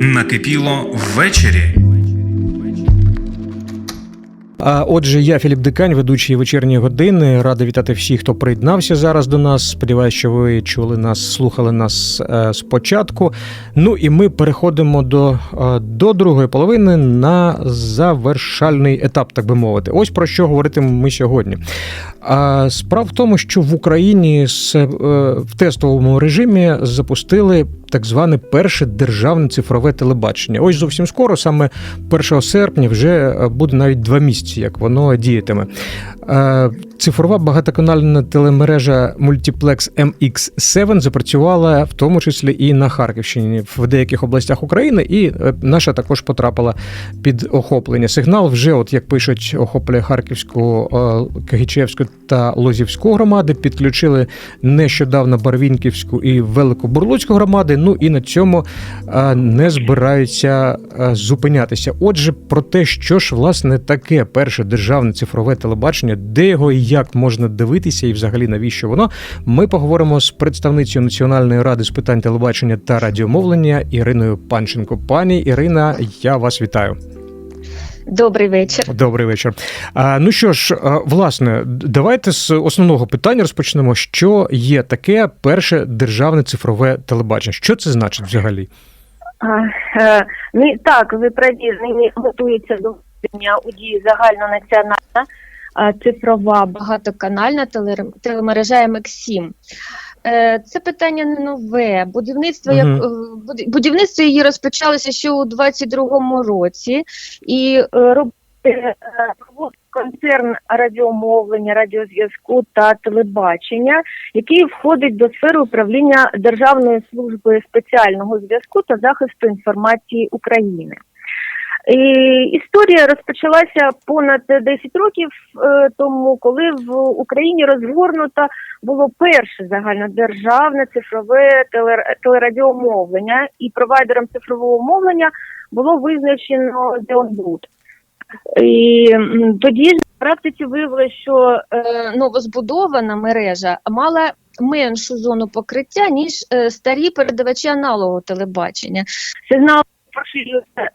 Накипіло ввечері. Отже, я Філіп Дикань, ведучий вечірньої години. Радий вітати всіх, хто приєднався зараз до нас. Сподіваюсь, що ви чули нас, слухали нас е, спочатку. Ну і ми переходимо до, е, до другої половини на завершальний етап, так би мовити. Ось про що говоритимемо ми сьогодні. Справа в тому, що в Україні з, е, в тестовому режимі запустили так зване перше державне цифрове телебачення. Ось зовсім скоро, саме 1 серпня, вже буде навіть два місяці, як воно діятиме. Е, Цифрова багатоканальна телемережа Multiplex MX7 запрацювала в тому числі і на Харківщині в деяких областях України, і е, наша також потрапила під охоплення. Сигнал вже, от як пишуть, охоплює Харківську, е, Кагічевську та Лозівську громади. Підключили нещодавно Барвінківську і Великобурлуцьку громади. Ну і на цьому не збираються зупинятися. Отже, про те, що ж власне таке перше державне цифрове телебачення, де його і як можна дивитися, і взагалі навіщо воно, ми поговоримо з представницею Національної ради з питань телебачення та радіомовлення Іриною Панченко. Пані Ірина, я вас вітаю. Добрий вечір. Добрий вечір. А, ну що ж, а, власне, давайте з основного питання розпочнемо. Що є таке перше державне цифрове телебачення? Що це значить взагалі? А, е, ну, так, ви праві, нині готується до введення у дії загальнонаціональна цифрова багатоканальна телемережа МХ7. Е, Це питання не нове. Будівництво як Мгм. е, будівництво її розпочалося ще у 22-му році, і е, проводив концерн радіомовлення, радіозв'язку та телебачення, який входить до сфери управління Державної служби спеціального зв'язку та захисту інформації України. І історія розпочалася понад 10 років е, тому, коли в Україні розгорнуто було перше загальнодержавне цифрове телер- телерадіомовлення, і провайдером цифрового мовлення було визначено Зеонбуд. І тоді ж на практиці виявилося, що е, новозбудована мережа мала меншу зону покриття, ніж е, старі передавачі аналогового телебачення. Сигнал поширюється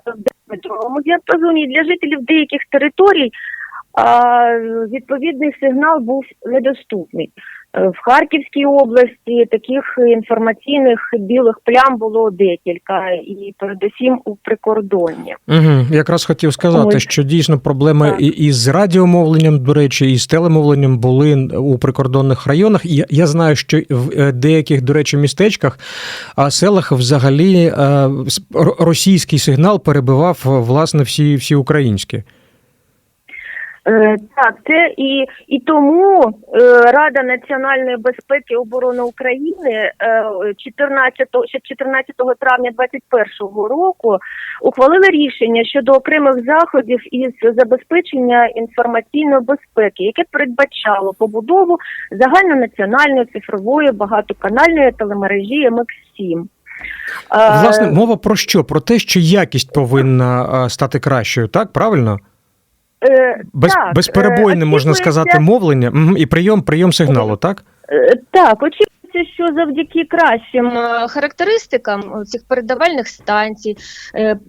в деметровому діапазоні для жителів деяких територій. А відповідний сигнал був недоступний. Е, В Харківській області таких інформаційних білих плям було декілька, і передусім у прикордонні. Угу, якраз хотів сказати, Ось. що дійсно проблеми Так. і, з радіомовленням, до речі, і з телемовленням були у прикордонних районах. І Я, я знаю, що в е, деяких, до речі, містечках, а селах взагалі е, російський сигнал перебивав власне всі, всі українські. Е, Так, це і, і тому е, Рада національної безпеки і оборони України е, 14, ще 14 травня 2021 року ухвалила рішення щодо окремих заходів із забезпечення інформаційної безпеки, яке передбачало побудову загальнонаціональної цифрової багатоканальної телемережі МХ7. Е, Власне, мова про що? Про те, що якість повинна е, стати кращою, так? Правильно? Е, Без, так, безперебойне, е, можна сказати, мовлення мгм, і прийом, прийом сигналу, так? Е, Так, очікується, що завдяки кращим е, характеристикам цих передавальних станцій, е, м,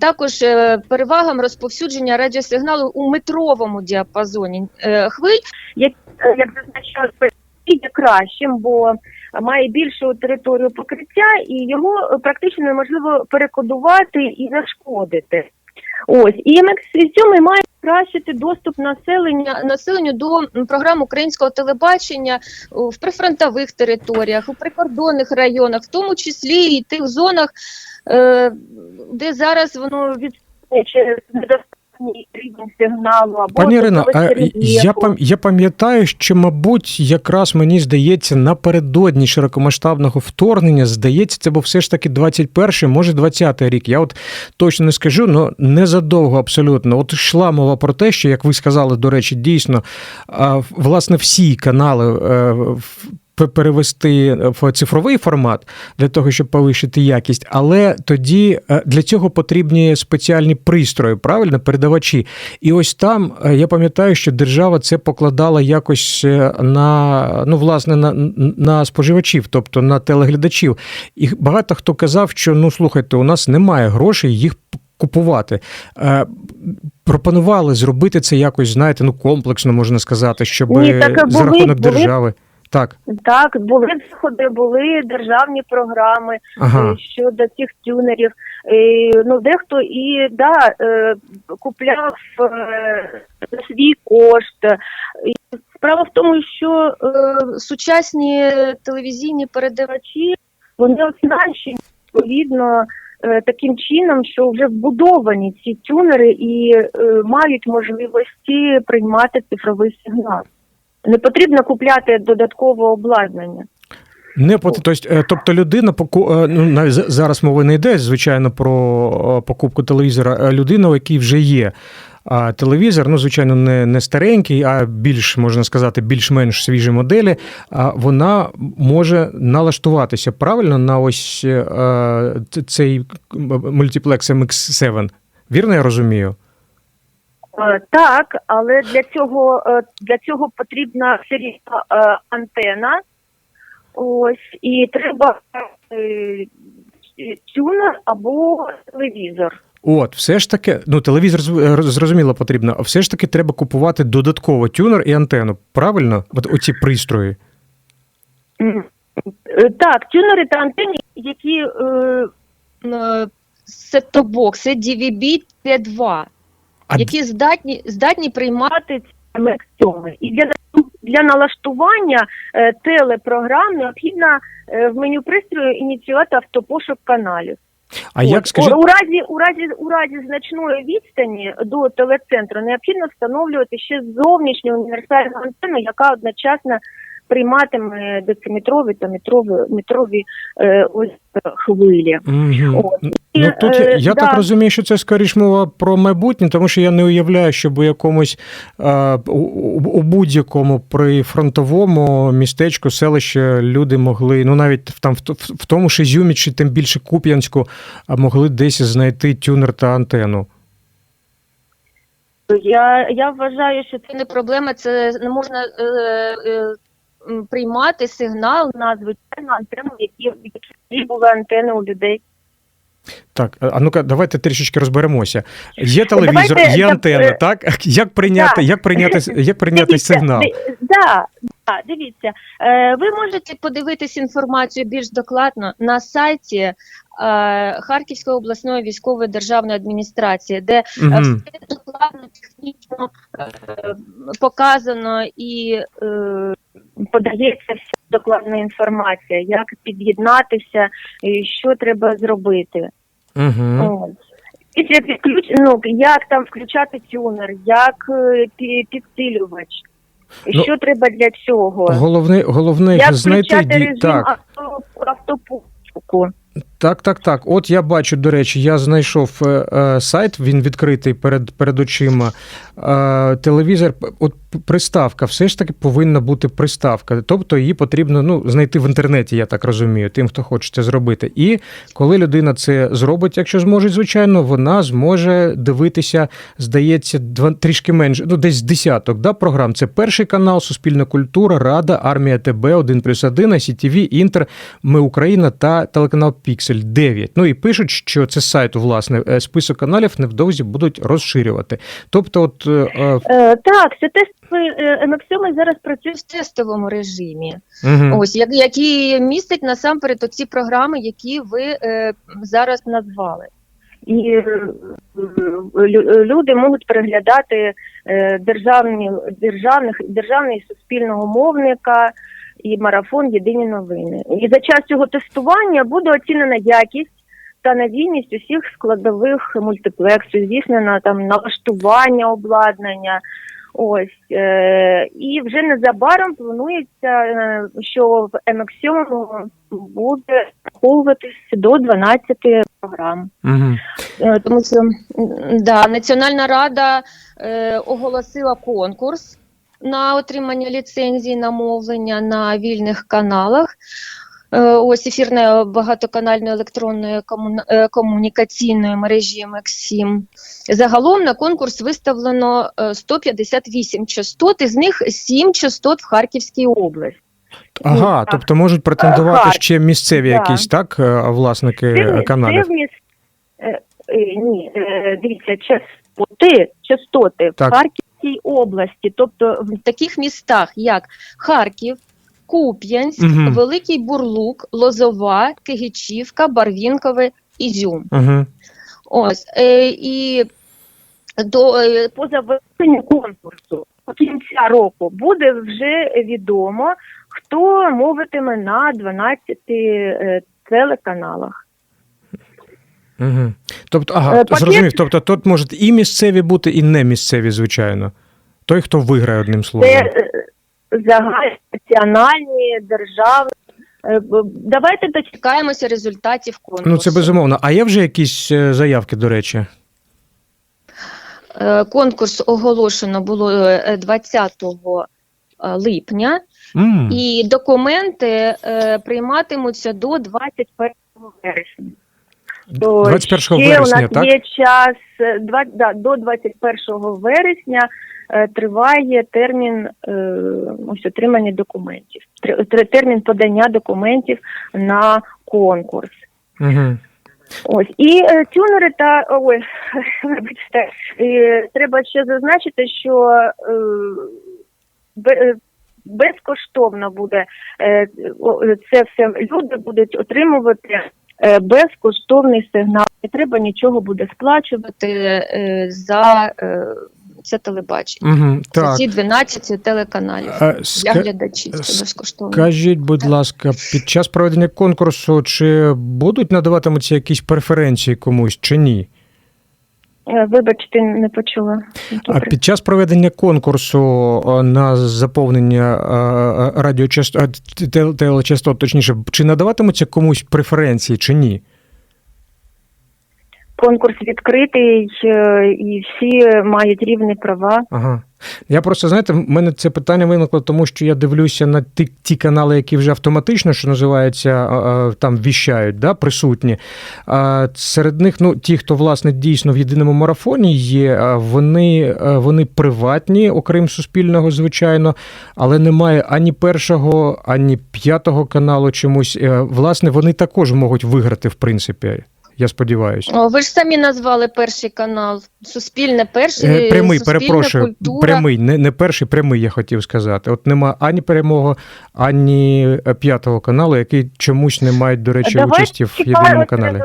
також е, перевагам розповсюдження радіосигналу у метровому діапазоні е, хвиль, як, е, як зазначали, є кращим, бо має більшу територію покриття, і його е, практично неможливо перекодувати і зашкодити. Ось. І МХ7 має покращити доступ населення населенню до програм українського телебачення в прифронтових територіях, у прикордонних районах, в тому числі і тих зонах, е, де зараз воно від через рівень сигналу або Пані Ірино, а я пам- я пам'ятаю, що, мабуть, якраз мені здається, напередодні широкомасштабного вторгнення, здається, це був все ж таки 21-й, може 20-й рік. Я от точно не скажу, але незадовго абсолютно. От йшла мова про те, що, як ви сказали, до речі, дійсно, власне, всі канали е, перевести в цифровий формат для того, щоб повищити якість, але тоді е, для цього потрібні спеціальні пристрої, правильно, передавачі. І ось там е, я пам'ятаю, що держава це покладала якось е, на ну, власне, на, на споживачів, тобто на телеглядачів. І багато хто казав, що ну слухайте, у нас немає грошей їх купувати. Е, Пропонували зробити це якось, знаєте, ну комплексно можна сказати, щоб Ні, так за були- рахунок були- держави. Так, Так, були заходи, були державні програми ага. е, щодо цих тюнерів. Е, Ну, дехто і да, е, купляв за свій кошт. І Справа в тому, що сучасні телевізійні передавачі вони оснащені відповідно таким чином, що вже вбудовані ці тюнери і е, мають можливості приймати цифровий сигнал. Не потрібно купляти додаткове обладнання. Не тобто, е, тобто людина е, ну навіть зараз мова не йде, звичайно, про е, покупку телевізора. Людина, у якій вже є а телевізор, ну звичайно, не, не старенький, а більш можна сказати, більш-менш свіжі моделі. А вона може налаштуватися правильно на ось цей мультиплекс MX7. Вірно я розумію? Е, Так, але для цього е, для цього потрібна все е, антена. Ось і треба тюнер або телевізор. От, все ж таки, ну телевізор зрозуміло потрібно, а все ж таки треба купувати додатково тюнер і антенну. Правильно? От оці пристрої. Так, тюнери та антени, які е, е, сет-топ-бокси DVB T2, А які здатні здатні приймати ці І для для налаштування е, телепрограм необхідно е, в меню пристрою ініціювати автопошук каналів. А як От, скажіть, у разі у разі у разі значної відстані до телецентру необхідно встановлювати ще зовнішню універсальну антенну, яка одночасно прийматиме дециметрові та метрові метрові е, ось е, хвилі. Мгм. От. І, Ну тут я, е, я да. так розумію, що це скоріш мова про майбутнє, тому що я не уявляю, щоб у якомусь е, у, у- будь-якому прифронтовому містечку, селищі люди могли, ну навіть в- там в, в тому ж Ізюмі, чи тим більше Куп'янську, а могли десь знайти тюнер та антенну. Я, я вважаю, що це не проблема, це не можна е, е, приймати сигнал на звичайну антенну, які, які були антени у людей. Так, а ну-ка, давайте трішечки розберемося. Є телевізор, Давайте, є антенна, е, так? Як прийняти, як прийняти, як прийняти Дивіться, сигнал? Да, да, дивіться, е, ви можете подивитись інформацію більш докладно на сайті е, Харківської обласної військової державної адміністрації, де Мгм. все докладно технічно е, показано і е, подається вся докладна інформація, як під'єднатися, і що треба зробити. Угу. От. Після підключ... ну, як там включати тюнер, як е, підсилювач, Ну, що треба для цього, Головне, головне як знайти включати режим так. авто... Так, так, так. От я бачу, до речі, я знайшов е, е, сайт, він відкритий перед, перед очима. Е, телевізор, от приставка, все ж таки повинна бути приставка. Тобто її потрібно ну, знайти в інтернеті, я так розумію, тим, хто хоче це зробити. І коли людина це зробить, якщо зможе, звичайно, вона зможе дивитися, здається, два, трішки менше, ну десь десяток да, програм. Це перший канал, Суспільна культура, Рада, Армія ТБ, 1 плюс 1, ICTV, Інтер, Ми Україна та телеканал Піксель 9. Ну і пишуть, що це з сайту, власне, е, список каналів невдовзі будуть розширювати. Тобто, от е, е, Е, так, це е, MX7 зараз працює в тестовому режимі. мгм. Ось як, які містять насамперед оці програми, які ви е, зараз назвали. І люди можуть переглядати е, державні, державних, державний суспільного мовника і марафон Єдині новини. І за час цього тестування буде оцінена якість та надійність усіх складових мультиплексу, здійснено там налаштування обладнання. Ось е, і вже незабаром планується, е, що в MX7 буде враховуватись до 12 програм. Мгм. Е, тому що да, Національна рада е, оголосила конкурс на отримання ліцензії на мовлення на вільних каналах. Е, Ось ефірної багатоканальної електронної е, комунікаційної мережі МЕК-7. Загалом на конкурс виставлено е, 158 частот, із них 7 частот в Харківській області. Ага, так. тобто можуть претендувати Харків, ще місцеві да. якісь, так, е, власники Це каналів. це міс- е, е, ні, е, дивіться, частоти, частоти Так. в Харківській області, тобто в таких містах, як Харків, Куп'янськ, Мгм. Великий Бурлук, Лозова, Кигичівка, Барвінкове, Ізюм. Угу. Ось е, і до е, по завершенню конкурсу до кінця року буде вже відомо, хто мовитиме на 12 е, телеканалах. Угу. Тобто, ага, Е, пакет- зрозумів. Тобто тут можуть і місцеві бути, і не місцеві, звичайно. Той, хто виграє одним словом. Це е, загальнонаціональні держави. Е, Давайте дочекаємося результатів конкурсу. Ну, це безумовно. А є вже якісь заявки, до речі? Конкурс оголошено було е, 20 липня. м І документи е, прийматимуться до 21 вересня. То 21 ще вересня, у нас так? є час е, два, да, до 21 вересня е, триває термін е, ось отримання документів. Термін подання документів на конкурс. Угу. Ось і е, тюнери та ой, вибачте, е, треба ще зазначити, що бе- безкоштовно буде е, це все люди будуть отримувати. Е, Безкоштовний сигнал, не треба нічого буде сплачувати е, за е, це телебачення. Угу. Так. ці 12 телеканалів а, для ска- глядачів. Це безкоштовно. Скажіть, будь ласка, під час проведення конкурсу чи будуть надаватимуться якісь преференції комусь чи ні? Е, Вибачте, не почула. А під час проведення конкурсу е, на заповнення е, радіочастот, телечастот, точніше, чи надаватимуться комусь преференції чи ні? Конкурс відкритий і всі мають рівні права. Ага. Я просто знаєте, в мене це питання виникло, тому що я дивлюся на ті, ті канали, які вже автоматично, що називається, там віщають, да, присутні. Серед них, ну, ті, хто власне дійсно в єдиному марафоні є, вони, вони приватні, окрім суспільного, звичайно, але немає ані першого, ані п'ятого каналу чомусь. Е, Власне, вони також можуть виграти, в принципі. Я сподіваюся. О, ви ж самі назвали перший канал. Суспільне перший. Е, Прямий, суспільна перепрошую, культура. прямий, не, не перший, прямий, я хотів сказати. От нема ані перемоги, ані е, п'ятого каналу, який чомусь не мають, до речі, Давайте участі в єдиному каналі.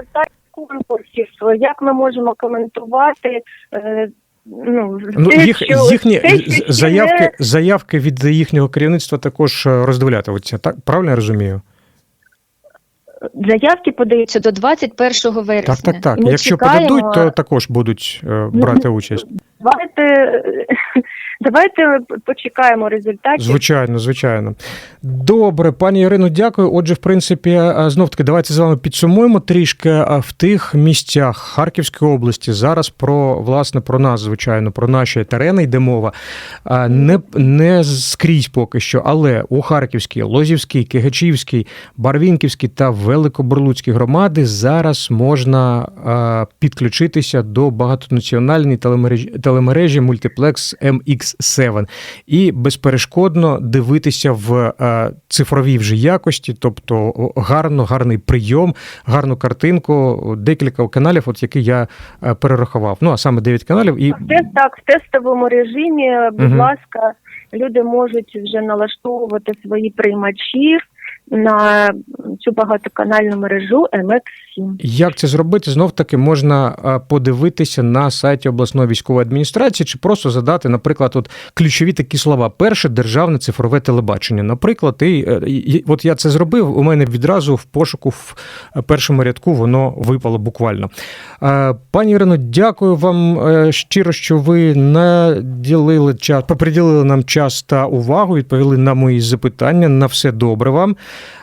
конкурсів. Як ми можемо коментувати? е, Ну, Ну, те, їх, що- їхні те, заявки, не- заявки від їхнього керівництва також роздивлятимуться. Так, правильно я розумію? Заявки подаються до 21 вересня. Так, так, так. Ми Якщо чекаємо- подадуть, то також будуть е, брати участь. Давайте, давайте почекаємо результатів. Звичайно, звичайно. Добре, пані Ірино, дякую. Отже, в принципі, знов таки, давайте з вами підсумуємо трішки в тих місцях Харківської області. Зараз про власне про нас, звичайно, про наші терени йде мова. Не, не скрізь поки що, але у Харківській, Лозівській, Кигачівській, Барвінківській та Великобурлуцькій громади зараз можна підключитися до багатонаціональної телемережі, телемережі Multiplex MX7 і безперешкодно дивитися в е, цифровій вже якості, тобто гарно, гарний прийом, гарну картинку, декілька каналів, от які я е, перерахував. Ну а саме 9 каналів і Це так, в тестовому режимі, будь угу. ласка, люди можуть вже налаштовувати свої приймачі на цю багатоканальну мережу MX7. Як це зробити? Знов таки можна подивитися на сайті обласної військової адміністрації, чи просто задати, наприклад, от ключові такі слова: перше державне цифрове телебачення. Наприклад, і, е, і от я це зробив. У мене відразу в пошуку в е, першому рядку воно випало буквально. Пані Ірино, дякую вам е, щиро, що ви наділили час, поприділили нам час та увагу, відповіли на мої запитання. На все добре вам.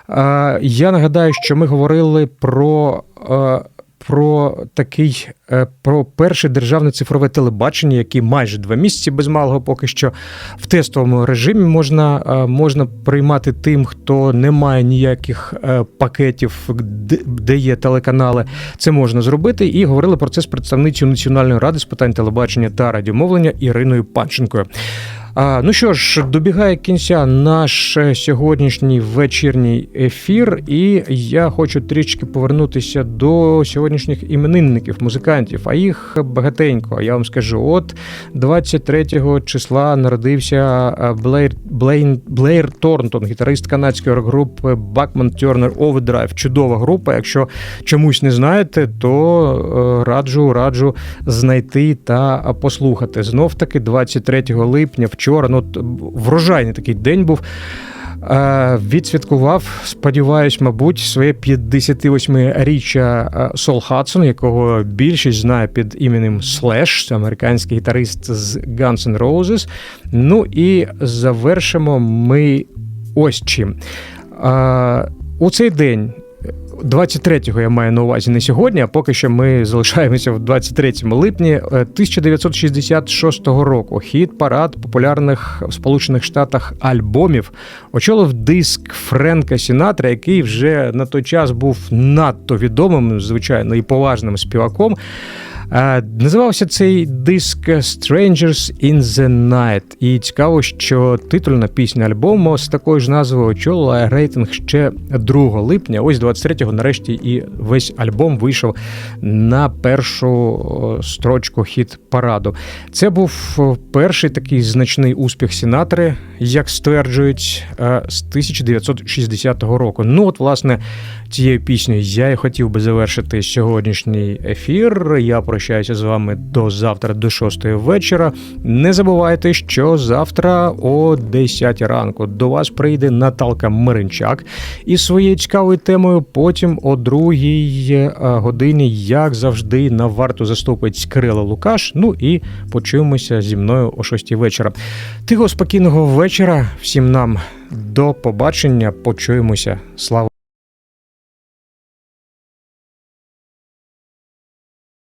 Е, Я нагадаю, що ми говорили про. е, про такий е, про перше державне цифрове телебачення, яке майже два місяці без малого поки що в тестовому режимі можна, можна приймати тим, хто не має ніяких пакетів, де є телеканали. Це можна зробити. І говорили про це з представницею Національної ради з питань телебачення та радіомовлення Іриною Панченкою. Ну що ж, добігає кінця наш е, сьогоднішній вечірній ефір, і я хочу трішки повернутися до сьогоднішніх іменинників, музикантів, а їх багатенько. Я вам скажу, от 23 числа народився е, Блейр, Блейн, Блейр Торнтон, гітарист канадської рок-групи Bachman Turner Overdrive. Чудова група. Якщо чомусь не знаєте, то е, раджу, раджу знайти та послухати. Знов таки 23 липня, вчора, ну врожайний такий день був. Е, Відсвяткував, сподіваюсь, мабуть, своє 58-річчя е, Сол Хадсон, якого більшість знає під іменем це американський гітарист з Guns N' Roses. Ну і завершимо ми ось чим. Е, У цей день 23-го я маю на увазі не сьогодні, а поки що ми залишаємося в 23 липні е, 1966 року. Хіт парад популярних в Сполучених Штатах альбомів очолив диск Френка Сінатра, який вже на той час був надто відомим, звичайно, і поважним співаком. Називався цей диск Strangers in the Night. І цікаво, що титульна пісня альбому з такою ж назвою очолила рейтинг ще 2 липня. Ось 23-го нарешті і весь альбом вийшов на першу строчку хіт параду. Це був перший такий значний успіх Сінатри, як стверджують, з 1960 року. Ну, от, власне, цією піснею я і хотів би завершити сьогоднішній ефір. Я прощаюся з вами до завтра, до 6 вечора. Не забувайте, що завтра о 10 ранку до вас прийде Наталка Миринчак із своєю цікавою темою. Потім о 2 годині, як завжди, на варту заступить Кирило Лукаш. Ну і почуємося зі мною о 6 вечора. Тихо, спокійного вечора. Всім нам до побачення. Почуємося. Слава!